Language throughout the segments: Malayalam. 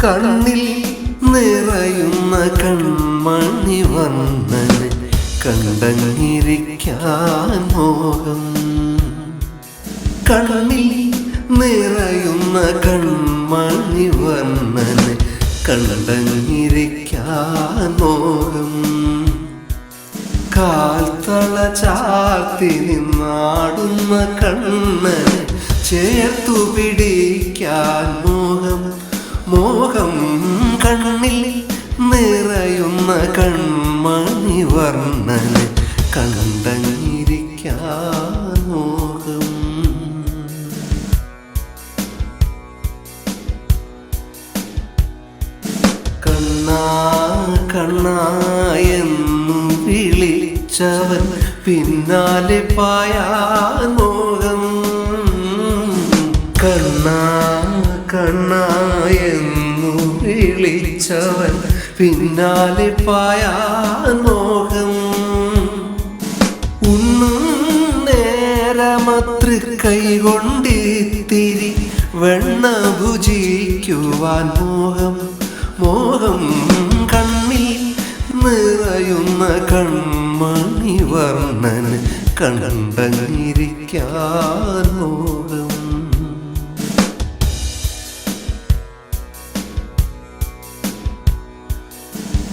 കണ്ണിൽ നിറയുന്ന കൺമണി വന്നന് കണ്ടങ്ങിരിക്കാൻ കണ്ണിൽ നിറയുന്ന കൺമണി വന്നന് കണ്ടങ്ങിരിക്കാൻ കാൽത്തള ചാർത്തി നിന്നാടുന്ന കണ്ണ് ചേർത്തു പിടിക്കാൻ മോഹം. മോഹം കണ്ണിൽ നിറയുന്ന കൺമണി വർണന് കണ്ടങ്ങിരിക്കാൻ മോഹം. കണ്ണാ കണ്ണാ. വിളിച്ചവൻ പിന്നാലെ പായാമോഹം കണ്ണാ കണ്ണാ എന്നു വിളിച്ചവൻ പിന്നാലെ പായാൻ മോഹം. ഉണ്ണും നേരമത്ര കൈകൊണ്ടിത്തിരി വെണ്ണ ഭുജിക്കുവാൻ മോഹം. മോഹം കണ്ണിൽ നിറയുന്ന കൺമണി വർണന് കണ്ടങ്ങിരിക്കാൻ മോഹം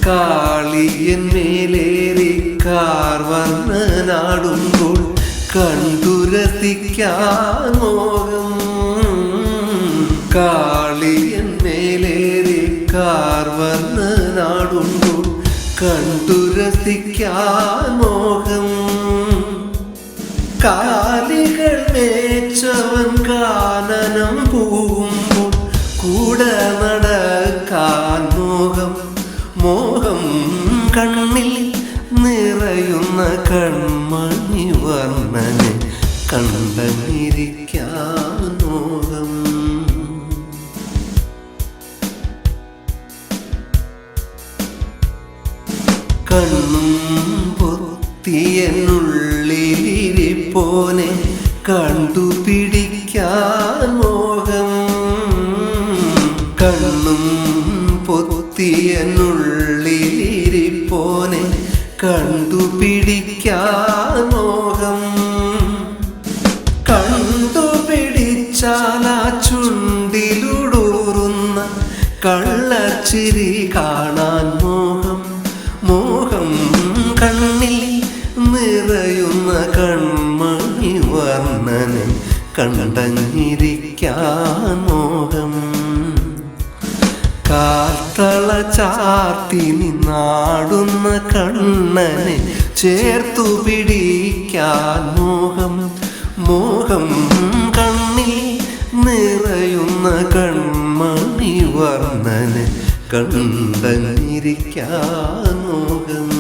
കാളിയൻ മേലേറി കാർ വർണനാടുമ്പോൾ കണ്ടുരത്തിക്കാൻ മോഹം കാളിയൻ കണ്ടുരത്തിക്കാൻ മോഹം. കാലികൾ മേച്ചവൻ കാനനം പോകുമ്പോൾ കൂടെ നടക്കാൻ മോഹം. മോഹം കണ്ണിൽ നിറയുന്ന കൺമണി വർണനെ കണ്ടങ്ങിരിക്കാൻ മോഹം. കണ്ണും പൊത്തിയനുള്ളിലിരിപ്പോനെ കണ്ടുപിടിക്കാൻ മോഹം. കണ്ണും പൊത്തിയനുള്ളിലിരിപ്പോനെ കണ്ടുപിടിക്കാൻ മോഹം. കണ്ടുപിടിച്ചാൽ ആ ചുണ്ടിലുടൂറുന്ന കള്ളച്ചിരി കാണാൻ നിറയുന്ന കൺമണി വർണനെ കണ്ടങ്ങിരിക്കാൻ മോഹം. കാത്തള ചാർത്തി നിന്നാടുന്ന കണ്ണനെ ചേർത്തു പിടിക്കാൻ മോഹം. മോഹം കണ്ണിൽ നിറയുന്ന കൺമണി വർണന് കണ്ടങ്ങിരിക്കാൻ മോഹം.